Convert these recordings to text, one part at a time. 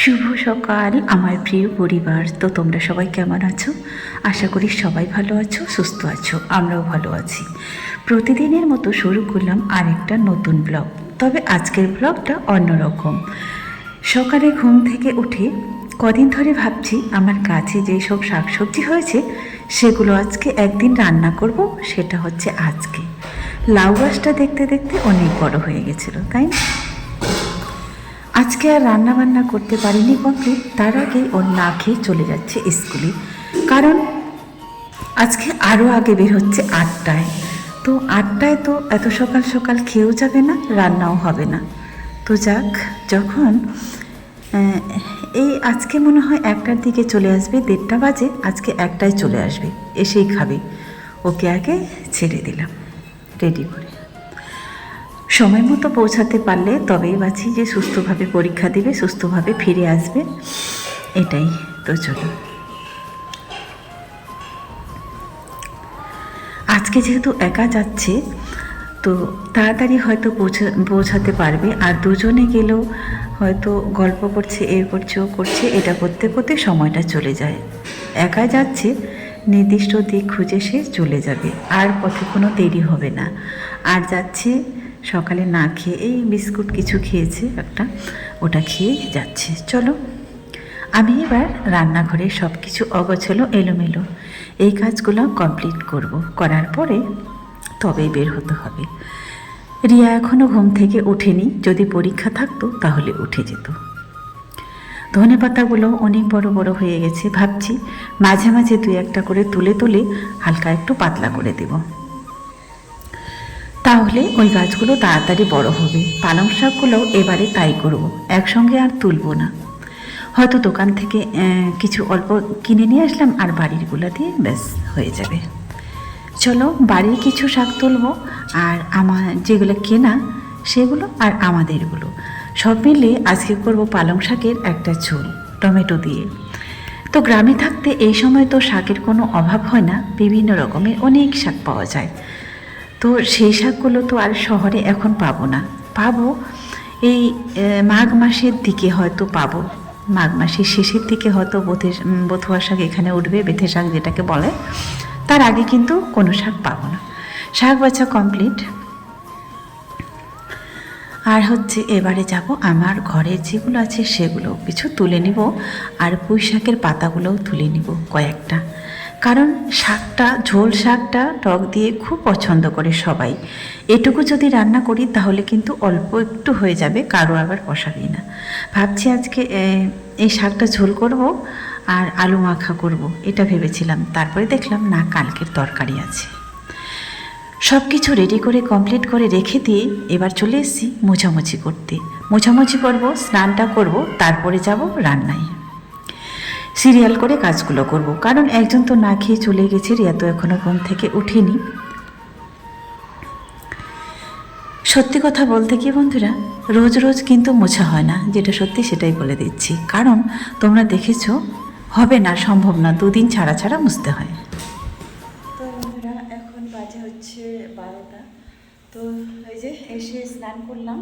শুভ সকাল, আমার প্রিয় পরিবার। তো তোমরা সবাই কেমন আছো? আশা করি সবাই ভালো আছো, সুস্থ আছো, আমরাও ভালো আছি। প্রতিদিনের মতো শুরু করলাম আরেকটা নতুন ব্লগ। তবে আজকের ব্লগটা অন্যরকম। সকালে ঘুম থেকে উঠে কদিন ধরে ভাবছি, আমার কাছে যেসব শাকসবজি হয়েছে, সেগুলো আজকে একদিন রান্না করব, সেটা হচ্ছে আজকে। লাউ গাছটা দেখতে দেখতে অনেক বড় হয়ে গেছিল, তাই না? আজকে আর রান্না বান্না করতে পারিনি কমপ্লিট তার আগে ওর না খেয়ে চলে যাচ্ছে স্কুলে। কারণ আজকে আরও আগে বের হচ্ছে আটটায়। তো আটটায় তো এত সকাল সকাল খেয়েও যাবে না, রান্নাও হবে না। তো যাক, যখন এই আজকে মনে হয় একটার দিকে চলে আসবে, দেড়টা বাজে, আজকে একটায় চলে আসবে, এসেই খাবে। ওকে আগে ছেড়ে দিলাম। রেডি করে। সময় মতো পৌঁছাতে পারলে তবেই বাঁচি যে সুস্থভাবে পরীক্ষা দিবে, সুস্থভাবে ফিরে আসবে। এটাই তো চলো। আজকে যেহেতু একা যাচ্ছে, তো তাড়াতাড়ি হয়তো পৌঁছা, পৌঁছাতে পারবে। আর দুজনে গেলেও হয়তো গল্প করছে, এ করছে, ও করছে, এটা করতে করতে সময়টা চলে যায়। একা যাচ্ছে, নির্দিষ্ট দিক খুঁজে সে চলে যাবে। আর পথে কোনো দেরি হবে না। আর যাচ্ছে সকালে না খেয়ে এই বিস্কুট কিছু খেয়েছে একটা, ওটা খেয়ে যাচ্ছে। চলো, আমি এবার রান্নাঘরে সব কিছু অগোছলো, এলোমেলো। এই কাজগুলো কমপ্লিট করব। করার পরে তবেই বের হতে হবে। রিয়া এখনও ঘুম থেকে ওঠেনি। যদি পরীক্ষা থাকতো, তাহলে উঠে যেত। ধনে পাতাগুলো অনেক বড় বড় হয়ে গেছে। ভাবছি মাঝে মাঝে দুই একটা করে তুলে তুলে হালকা একটু পাতলা করে দেব। তাহলে ওই গাছগুলো তাড়াতাড়ি বড় হবে। পালং শাকগুলোও এবারে তাই করব, একসঙ্গে আর তুলবো না। হয়তো দোকান থেকে কিছু অল্প কিনে নিয়ে আসলাম আর বাড়িরগুলো দিয়ে ব্যাস হয়ে যাবে। চলো বাড়ির কিছু শাক তুলবো আর আমার যেগুলো কেনা সেগুলো আর আমাদেরগুলো। সব মিলে আজকে করব পালং শাকের একটা ঝোল, টমেটো দিয়ে। তো গ্রামে থাকতে এই সময় তো শাকের কোনো অভাব হয় না, বিভিন্ন রকমের অনেক শাক পাওয়া যায়। তো সেই শাকগুলো তো আর শহরে এখন পাবো না। পাবো, এই মাঘ মাসের দিকে হয়তো পাবো। মাঘ মাসের শেষের দিকে হয়তো বোথে বথুয়া শাক এখানে উঠবে, বেথে শাক যেটাকে বলে। তার আগে কিন্তু কোনো শাক পাবো না। শাক বাছা কমপ্লিট। আর হচ্ছে এবারে যাব আমার ঘরে যেগুলো আছে সেগুলো কিছু তুলে নিব, আর পুঁই শাকের পাতাগুলোও তুলে নিব কয়েকটা। কারণ শাকটা, ঝোল শাকটা টক দিয়ে খুব পছন্দ করে সবাই। এটুকু যদি রান্না করি তাহলে কিন্তু অল্প একটু হয়ে যাবে, কারও আবার পোষাবেই না। ভাবছি আজকে এই শাকটা ঝোল করব আর আলু মাখা করব, এটা ভেবেছিলাম। তারপরে দেখলাম না, কালকের তরকারি আছে। সব কিছু রেডি করে কমপ্লিট করে রেখে দিয়ে এবার চলে এসেছি মোছামুছি করতে। মোছামুছি করব, স্নানটা করব, তারপরে যাব রান্নায়। সিরিয়াল করে কাজগুলো করব। কারণ একজন তো না খেয়ে চলে গেছে, রিয়া তো এখনও ঘুম থেকে উঠেনি। সত্যি কথা বলতে কি বন্ধুরা, রোজ রোজ কিন্তু মোছা হয় না, যেটা সত্যি সেটাই বলে দিচ্ছি। কারণ তোমরা দেখেছ, হবে না, সম্ভব না, দুদিন ছাড়া ছাড়া মুছতে হয়। তো বন্ধুরা, এখন বাজে হচ্ছে বারোটা। তো এই যে এসে স্নান করলাম।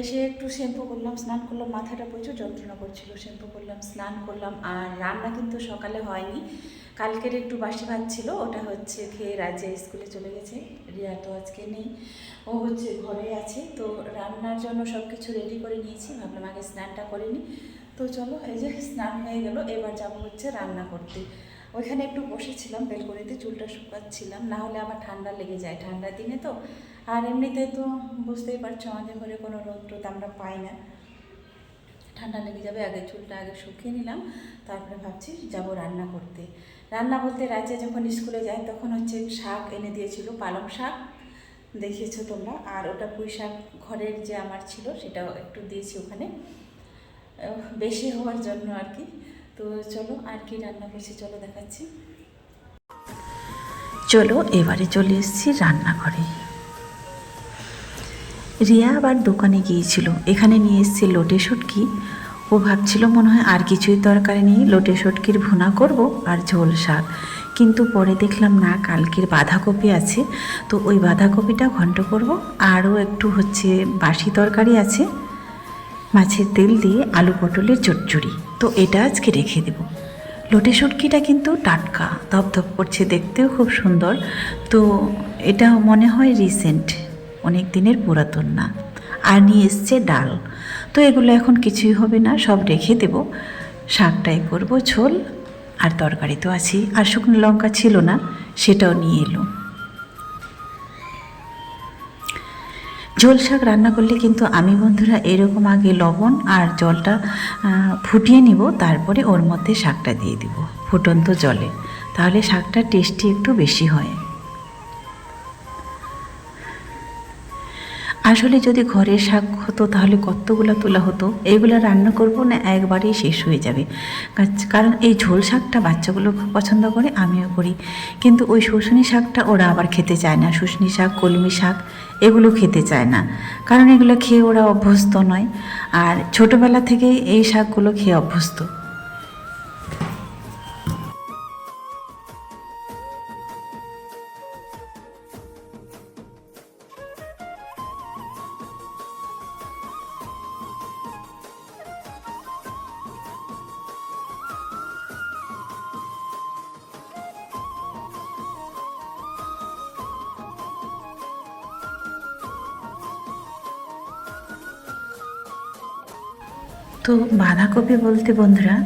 এসে একটু শ্যাম্পু করলাম, স্নান করলাম, মাথাটা প্রচুর যন্ত্রণা করছিল। শ্যাম্পু করলাম, স্নান করলাম, আর রান্না কিন্তু সকালে হয়নি। কালকের একটু বাসি ভাত ছিল, ওটা হচ্ছে খেয়ে রাজ্যে স্কুলে চলে গেছে। রিয়া তো আজকে নেই, ও হচ্ছে ঘরে আছে। তো রান্নার জন্য সব কিছু রেডি করে নিয়েছি, ভাবলাম আগে স্নানটা করে নিই। তো চলো, এই যে স্নান হয়ে গেল, এবার যাব হচ্ছে রান্না করতে। ওইখানে একটু বসেছিলাম, বেলকনিতে চুলটা শুকাচ্ছিলাম, না হলে আমার ঠান্ডা লেগে যায়। ঠান্ডার দিনে তো আর এমনিতে তো বুঝতেই পারছ আমাদের ঘরে কোনো রোদ টোদ আমরা পাই না। ঠান্ডা লেগে যাবে, আগে চুলটা আগে শুকিয়ে নিলাম, তারপরে ভাবছি যাব রান্না করতে। রান্না বলতে রাজা যখন স্কুলে যায় তখন হচ্ছে শাক এনে দিয়েছিল, পালং শাক, দেখিয়েছো তোমরা। আর ওটা পুঁই শাক ঘরের যে আমার ছিল সেটাও একটু দিয়েছি ওখানে। বেশি হওয়ার জন্য আর কি। তো চলো আর কি রান্না করছি, চলো দেখাচ্ছি। চলো, এবারে চলে এসেছি রান্নাঘরে। রিয়া আবার দোকানে গিয়েছিল। এখানে নিয়ে এসছে লোটে শুটকি। ও ভাবছিল মনে হয় আর কিছুই দরকার নেই, লোটে শুটকির ভুনা করব আর ঝোল শাক। কিন্তু পরে দেখলাম না, কালকের বাঁধাকপি আছে। তো ওই বাঁধাকপিটা ঘন্ট করব, আরও একটু হচ্ছে বাসি তরকারি আছে। মাছের তেল দিয়ে আলু পটলের চচ্চড়ি। তো এটা আজকে রেখে দেব। লোটে শুটকিটা কিন্তু টাটকা, ধপধপ করছে, দেখতেও খুব সুন্দর। তো এটা মনে হয় রিসেন্ট অনেক দিনের পুরাতন না। আর নিয়ে এসছে ডাল। তো এগুলো এখন কিছুই হবে না, সব রেখে দেব। শাকটাই করব, ঝোল আর তরকারি তো আছেই। আর শুকনো লঙ্কা ছিল না, সেটাও নিয়ে এলো। ঝোল শাক রান্না করলে কিন্তু আমি বন্ধুরা এরকম আগে লবণ আর জলটা ফুটিয়ে নিব, তারপরে ওর মধ্যে শাকটা দিয়ে দিব, ফুটন্ত জলে। তাহলে শাকটা টেস্টি একটু বেশি হয়। আসলে যদি ঘরের শাক হতো, তাহলে কতগুলো তোলা হতো? এইগুলো রান্না করব না একবারেই শেষ হয়ে যাবে। কারণ এই ঝোল শাকটা বাচ্চাগুলো পছন্দ করে, আমিও করি। কিন্তু ওই শুশনি শাকটা ওরা আবার খেতে চায় না। শুশনি শাক, কলমি শাক, এগুলো খেতে চায় না। কারণ এগুলো খেয়ে ওরা অভ্যস্ত নয়। আর ছোটোবেলা থেকেই এই শাকগুলো খেয়ে অভ্যস্ত। তো বাঁধাকপি বলতে বন্ধুরা,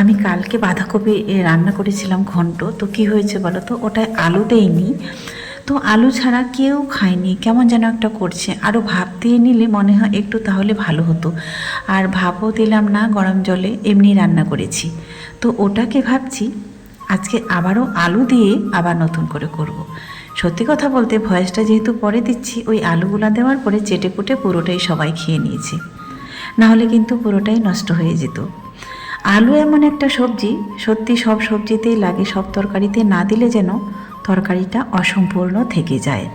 আমি কালকে বাঁধাকপি রান্না করেছিলাম ঘন্ট, তো কি হয়েছে বলো তো? ওটায় আলু দেয়নি তো আলু ছাড়া কেউ খায়নি, কেমন যেন একটা করছে। আরও ভাপ দিয়ে নিলে মনে হয় একটু তাহলে ভালো হতো। আর ভাপও দিলাম না গরম জলে, এমনি রান্না করেছি। তো ওটাকে ভাবছি, আজকে আবারও আলু দিয়ে আবার নতুন করে করব। সত্যি কথা বলতে ভয়েসটা যেহেতু পরে দিচ্ছি, ওই আলুগুলা দেওয়ার পরে চেটে পুটে পুরোটাই সবাই খেয়ে নিয়েছে। না হলে কিন্তু পুরোটাই নষ্ট হয়ে যেত। আলু এমন একটা সবজি, সত্যি সব সবজিতেই লাগে, সব তরকারিতে না দিলে যেন তরকারিটা অসম্পূর্ণ থেকে যায়।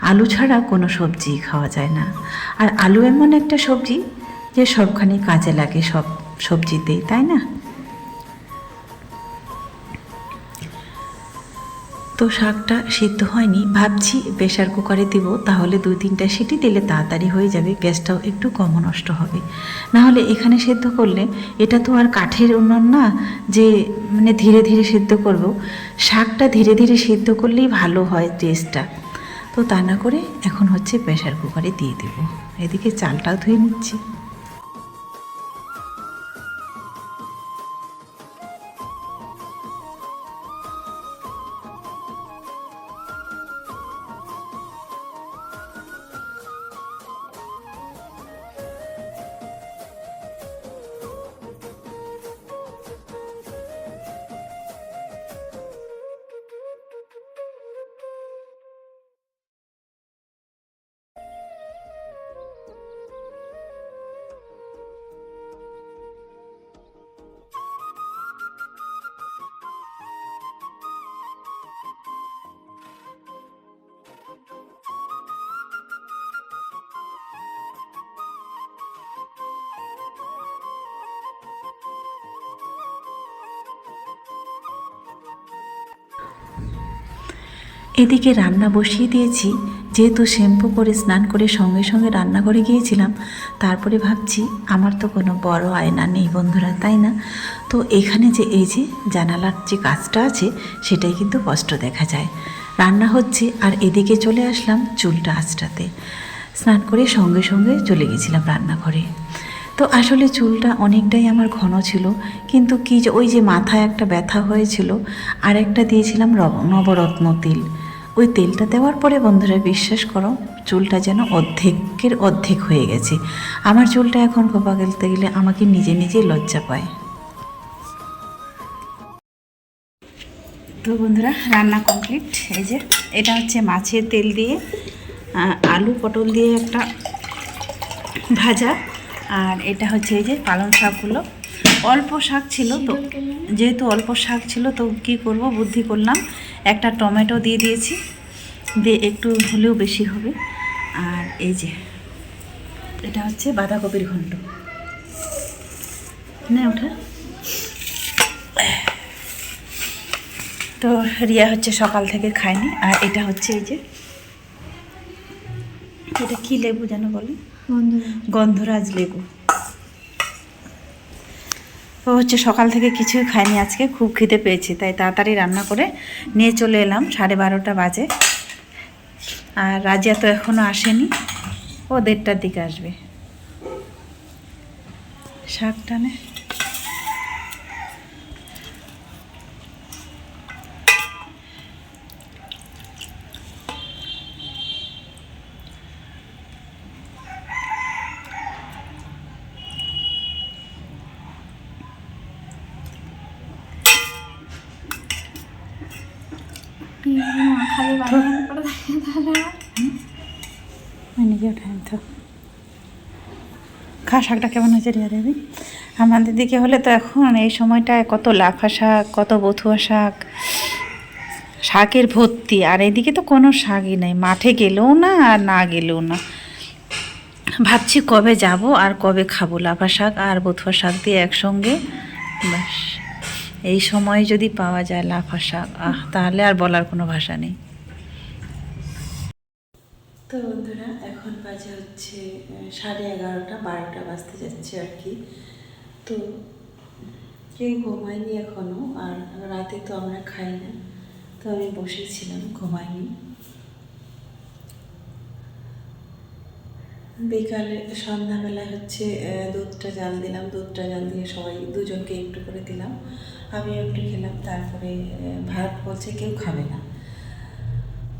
আলু ছাড়া কোনো সবজি খাওয়া যায় না। আর আলু এমন একটা সবজি যে সবখানি কাজে লাগে সব সবজিতেই, তাই না? তো শাকটা সিদ্ধ হয়নি, ভাবছি প্রেশার কুকারে দিব, তাহলে দুই তিনটা সিটি দিলে তাড়াতাড়ি হয়ে যাবে, গ্যাসটাও একটু কম নষ্ট হবে। না হলে এখানে সেদ্ধ করলে এটা তো আর কাঠের উন্নয়ন না, যে মানে ধীরে ধীরে সেদ্ধ করব। শাকটা ধীরে ধীরে সেদ্ধ করলেই ভালো হয় টেস্টটা তো তা না করে এখন হচ্ছে প্রেশার কুকারে দিয়ে দেবো। এদিকে চালটাও ধুয়ে নিচ্ছি। এদিকে রান্না বসিয়ে দিয়েছি। যেহেতু শ্যাম্পু করে স্নান করে সঙ্গে সঙ্গে রান্নাঘরে গিয়েছিলাম, তারপরে ভাবছি, আমার তো কোনো বড় আয়না নেই বন্ধুরা, তাই না? তো এখানে যে এই যে জানালার যে কাজটা আছে, সেটাই কিন্তু স্পষ্ট দেখা যায়। রান্না হচ্ছে আর এদিকে চলে আসলাম চুলটা আঁচড়াতে। স্নান করে সঙ্গে সঙ্গে চলে গেছিলাম রান্নাঘরে। তো আসলে চুলটা অনেকটাই আমার ঘন ছিল, কিন্তু কি যে ওই যে মাথায় একটা ব্যথা হয়েছিল, আর একটা দিয়েছিলাম নবরত্ন তেল। ওই তেলটা দেওয়ার পরে বন্ধুরা বিশ্বাস করো, চুলটা যেন অর্ধেকের অর্ধেক হয়ে গেছে। আমার চুলটা এখন খোপা গেলতে গেলে আমাকে নিজে নিজে লজ্জা পায়। তো বন্ধুরা, রান্না কমপ্লিট এই যে, এটা হচ্ছে মাছের তেল দিয়ে আলু পটল দিয়ে একটা ভাজা। আর এটা হচ্ছে এই যে পালং শাকগুলো। অল্প শাক ছিল তো। যেহেতু অল্প শাক ছিল তো কি করব বুদ্ধি করলাম। একটা টমেটো দিয়ে দিয়েছি দিয়ে একটু হলেও বেশি হবে। আর এই যে এটা হচ্ছে বাঁধাকপির ঘন্ট। না ওঠা তো রিয়া হচ্ছে সকাল থেকে খায়নি। আর এটা হচ্ছে এই যে এটা কি লেবু যেন বলে? গন্ধরাজ লেবু। তো হচ্ছে সকাল থেকে কিছুই খাইনি আজকে খুব খিদে পেয়েছি, তাই তাড়াতাড়ি রান্না করে নিয়ে চলে এলাম, সাড়ে বারোটা বাজে। আর রাজিয়া তো এখনও আসেনি, ও দেড়টার দিকে আসবে। শাক টানে খালি বানিয়ে করে থাকে তাহলে আমার খা শাকটা কেমন হয়েছে রিয়া দেবী? আমাদের দিকে হলে তো এখন এই সময়টায় কত লাফা শাক, কত বথুয়া শাক, শাকের ভর্তি। আর এদিকে তো কোনো শাকই নেই। মাঠে গেলেও না আর না গেলেও না। ভাবছি কবে যাব আর কবে খাব লাফা শাক আর বথুয়া শাক দিয়ে একসঙ্গে? ব্যাস। এই সময় যদি পাওয়া যায় লাফা শাক, আহ, তাহলে আর বলার কোনো ভাষা নেই। তো বন্ধুরা, এখন বাজে হচ্ছে সাড়ে এগারোটা, বারোটা বাজতে যাচ্ছে আর কি। তো কেউ ঘুমায়নি এখনও আর রাতে তো আমরা খাই না। তো আমি বসেছিলাম ঘুমাইনি বিকালে সন্ধ্যাবেলায় হচ্ছে দুধটা জাল দিলাম, দুধটা জাল দিয়ে সবাই দুজনকে একটু করে দিলাম। আমি একটু খেলাম, তারপরে ভাত বলছে কেউ খাবে না।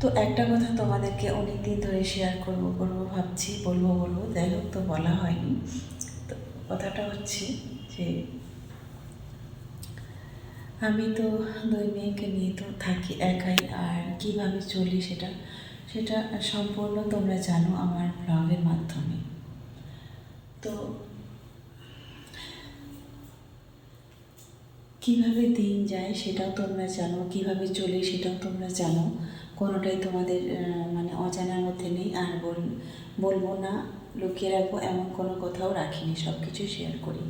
তো একটা কথা তোমাদেরকে অনেক দিন ধরে শেয়ার করব করব, ভাবছি, বলব বলব, যাই হোক তো বলা হয়নি। তো কথাটা হচ্ছে যে, আমি তো দুই মেয়েকে নিয়ে তো থাকি একাই, আর কীভাবে চলি সেটা সেটা সম্পূর্ণ তোমরা জানো আমার ব্লগের মাধ্যমে। তো কীভাবে দিন যায় সেটাও তোমরা জানো, কীভাবে চলে সেটাও তোমরা জানো। কোনোটাই তোমাদের মানে অজানার মধ্যে নেই। আর বল, বলব না, লুকিয়ে রাখব, এমন কোনো কথাও রাখিনি সব কিছু শেয়ার করি।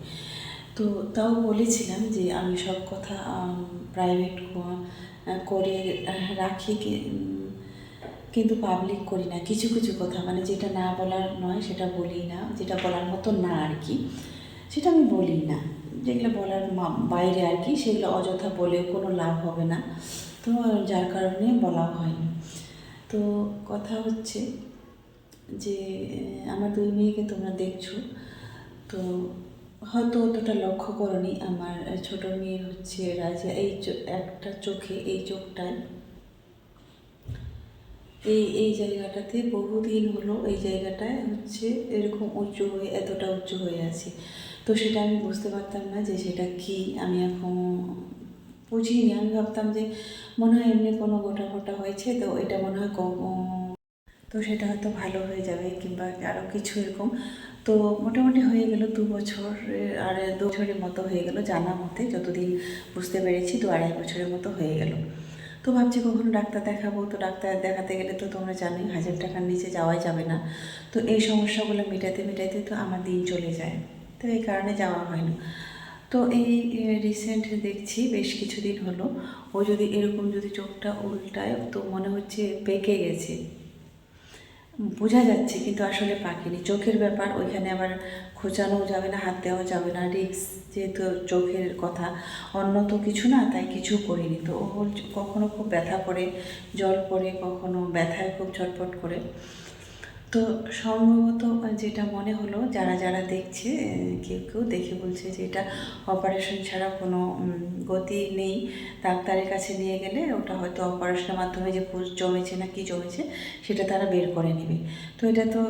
তো তাও বলেছিলাম যে আমি সব কথা প্রাইভেট করে রাখি কিন্তু পাবলিক করি না। কিছু কিছু কথা মানে যেটা না বলার নয়, সেটা বলি না। যেটা বলার মতো না আর কি, সেটা আমি বলি না। যেগুলো বলার বাইরে আর কি, সেগুলো অযথা বলেও কোনো লাভ হবে না। তো যার কারণে বলা হয়নি। তো কথা হচ্ছে যে আমার দুই মেয়েকে তোমরা দেখছ। তো হয়তো অতটা লক্ষ্য করনি। আমার ছোট মেয়ের হচ্ছে রাজা এই একটা চোখে, এই চোখটায়। এই এই জায়গাটাতে বহুদিন হলো এই জায়গাটায় হচ্ছে এরকম উঁচু হয়ে, এতটা উঁচু হয়ে আছে। তো সেটা আমি বুঝতে পারতাম না যে সেটা কি। আমি এখন বুঝিনি। আমি ভাবতাম যে মনে হয় এমনি কোনো গোটা ফোটা হয়েছে, তো এটা মনে হয় কম তো সেটা হয়তো ভালো হয়ে যাবে কিংবা আরও কিছু এরকম। তো মোটামুটি হয়ে গেল দু বছর, আর দু বছরের মতো হয়ে গেল জানা মতে, যতদিন বুঝতে পেরেছি দু আড়াই বছরের মতো হয়ে গেল। তো ভাবছি কখন ডাক্তার দেখাবো, তো ডাক্তার দেখাতে গেলে তো তোমরা জানোই হাজার টাকার নিচে যাওয়াই যাবে না। তো এই সমস্যাগুলো মেটাতে মেটাতে তো আমার দিন চলে যায়, তো এই কারণে যাওয়া হয় না তো এই রিসেন্ট দেখছি, বেশ কিছুদিন হলো। ও যদি, এরকম যদি চোখটা উল্টায়, তো মনে হচ্ছে পেকে গেছে। বোঝা যাচ্ছে, কিন্তু আসলে পাকেনি। চোখের ব্যাপার, ওইখানে আবার খোঁচানোও যাবে না, হাত দেওয়া যাবে না। রিক্স যেহেতু চোখের কথা, অন্য তো কিছু না, তাই কিছু করিনি। তো ও কখনো খুব ব্যথা পড়ে জল পড়ে কখনো ব্যথায় খুব ছটফট করে। তো সম্ভবত যেটা মনে হলো, যারা যারা দেখছে কেউ কেউ দেখে বলছে যে এটা অপারেশন ছাড়া কোনো গতি নেই। ডাক্তারের কাছে নিয়ে গেলে ওটা হয়তো অপারেশনের মাধ্যমে যে পুষ জমেছে না কি জমেছে, সেটা তারা বের করে নেবে। তো এটা তো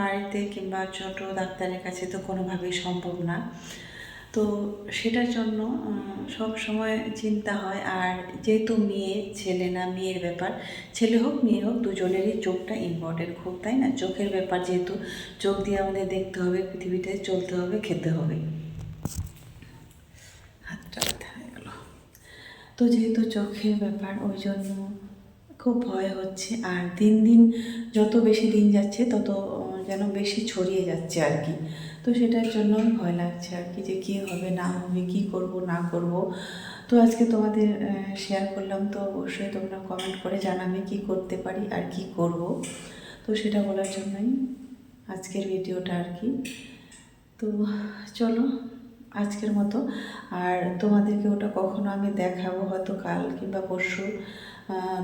বাড়িতে কিংবা ছোটো ডাক্তারের কাছে তো কোনোভাবেই সম্ভব না। তো সেটার জন্য সব সময় চিন্তা হয়। আর যেহেতু মেয়ে, ছেলে না, মেয়ের ব্যাপার। ছেলে হোক, মেয়ে হোক, দুজনেরই চোখটা ইম্পর্টেন্ট খুব, তাই না? চোখের ব্যাপার যেহেতু, চোখ দিয়ে আমাদের দেখতে হবে, পৃথিবীতে চলতে হবে, খেতে হবে। হাতটা ব্যথা হয়ে গেল। তো যেহেতু চোখের ব্যাপার, ওই জন্য খুব ভয় হচ্ছে। আর দিন দিন যত বেশি দিন যাচ্ছে, তত যেন বেশি ছড়িয়ে যাচ্ছে আর কি। তো সেটার জন্য ভয় লাগছে আর কি যে কী হবে, না হবে, কী করব, না করব। তো আজকে তোমাদের শেয়ার করলাম, তো অবশ্যই তোমরা কমেন্ট করে জানাবে কি করতে পারি আর কি করব। তো সেটা বলার জন্যই আজকের ভিডিওটা আর কি। তো চলো, আজকের মতো। আর তোমাদেরকে ওটা কখনো আমি দেখাবো হয়তো কাল কিংবা পরশু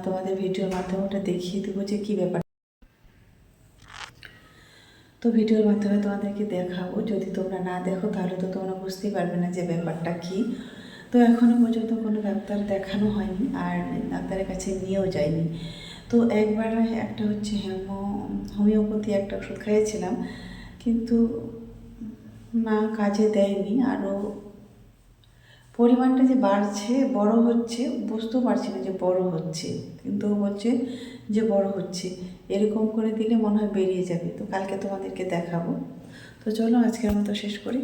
তোমাদের ভিডিওর মাধ্যমে ওটা দেখিয়ে দেবো যে কী ব্যাপার। তো ভিডিওর মাধ্যমে তোমাদেরকে দেখাবো। যদি তোমরা না দেখো, তাহলে তো তোমরা বুঝতেই পারবে না যে ব্যাপারটা কী। তো এখনও পর্যন্ত কোনো ডাক্তার দেখানো হয়নি আর ডাক্তারের কাছে নিয়েও যায়নি। তো একবার একটা হচ্ছে হেমো হোমিওপ্যাথি একটা ওষুধ খাইয়েছিলাম, কিন্তু না কাজে দেয়নি। আরও পরিমাণটা যে বাড়ছে, বড় হচ্ছে, বুঝতেও পারছি না যে বড় হচ্ছে। কিন্তু বলছে যে বড় হচ্ছে। এরকম করে দিলে মনে হয় বেরিয়ে যাবে। তো কালকে তোমাদেরকে দেখাবো। তো চলো আজকের মতো শেষ করি।